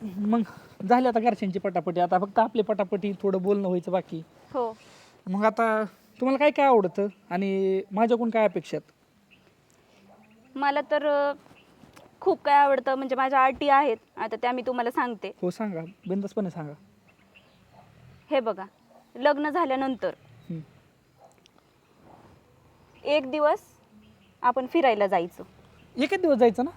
मग झाली आता घरच्यांची पटापटी. आता फक्त आपली पटापटी थोडं बोलणं व्हायचं बाकी. हो. मग आता तुम्हाला काय काय आवडतं आणि माझ्याकडून काय अपेक्षा आहेत? मला तर अ, खूप काय आवडतं म्हणजे माझ्या अटी आहेत. आता त्या मी तुम्हाला सांगते. हो सांगा. बिंदासपणे सांगा. हे बघा. लग्न झाल्यानंतर. एक दिवस आपण फिरायला जायचं. एकच दिवस जायचं ना?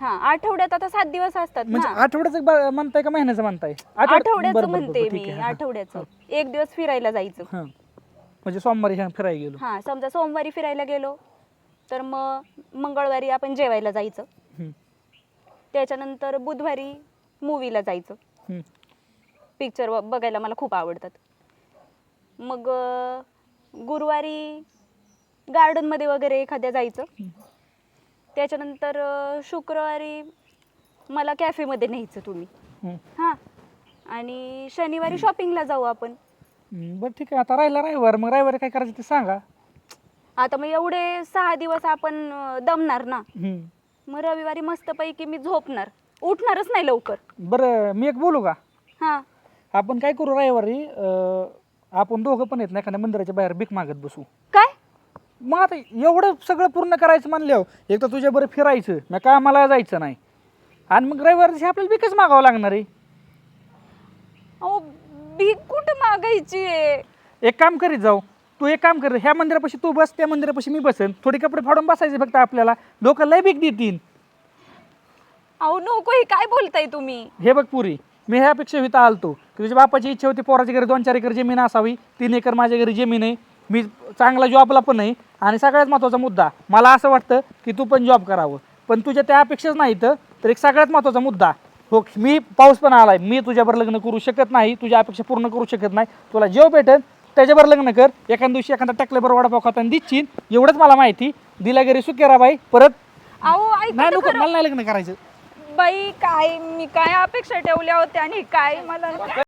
हा आठवड्यात आता सात दिवस असतात म्हणजे ना आठवड्याचं ब- म्हणताय का महिन्याचं म्हणताय? आठवड- बरं, आठवड्याचं बरं, बरं, म्हणते ठीक मी आहे, हां. आठवड्याचं. एक दिवस फिरायला जायचं. हां. म्हणजे सोमवारी ह्या फिरायला गेलो. हा समजा सोमवारी फिरायला गेलो तर मग मंगळवारी आपण जेवायला जायचं. त्याच्यानंतर बुधवारी मूवीला जायचं. पिक्चर बघायला मला खूप आवडतात. मग अं, गुरुवारी गार्डनमध्ये वगैरे एखाद्या जायचं. त्याच्यानंतर शुक्रवारी मला कॅफेमध्ये न्यायचं तुम्ही. हं. हां. आणि शनिवारी शॉपिंगला जाऊ आपण. हं, बरं ठीक आहे. आता राहिला रविवार. मग रविवारी काय करायचं ते सांगा. आता मग एवढे सहा दिवस आपण अं, दमणार ना. हं. मग रविवारी मस्तपैकी मी झोपणार. उठणारच नाही लवकर. बरं मी एक बोलू का? हां. आपण काय करू रविवारी अं, आपण दोघं पण येत नाही एखाद्या मंदिराच्या बाहेर भीक मागत बसू. काय? मग आता एवढं सगळं पूर्ण करायचं म्हणल्यावर एक तर तुझ्या बरं फिरायचं मग कामाला जायचं नाही. आणि मग रविवार दिवशी आपल्याला भीकच मागावं लागणार आहे. अहो भीक कुठं मागायची आहे? एक काम करीत जाऊ. तू एक काम कर ह्या मंदिरापाशी तू बस त्या मंदिरापाशी मी बसेन. थोडी कपडे फाडून बसायचे फक्त आपल्याला. लोक लय भीक देतील. अहो नको हे काय बोलताय तुम्ही? हे बघ पुरी मी ह्यापेक्षा इथं आलतो. की तुझ्या बापाची इच्छा होती पोराच्या घरी दोन चार एकर जमीन असावी तीन एकर माझ्या घरी जमीन आहे. मी चांगला जॉबला पण नाही. आणि सगळ्यात महत्त्वाचा मुद्दा मला असं वाटतं की तू पण जॉब करावं. पण तुझ्या त्या अपेक्षाच नाही तर एक सगळ्यात महत्त्वाचा मुद्दा हो मी पाऊस पण आलाय. मी तुझ्यावर लग्न करू शकत नाही तुझ्या अपेक्षा पूर्ण करू शकत नाही. तुला जेव भेटेल त्याच्यावर लग्न कर. एखाद्या दिवशी एखादा टाकल्याबरोबर वडापाव खाताना दिच्छीन एवढंच मला माहिती. दिला घरी सुकेराबाई परत अहो नाही नको. मला नाही लग्न करायचं. बाई काय मी काय अपेक्षा ठेवल्या होत्या आणि काय मला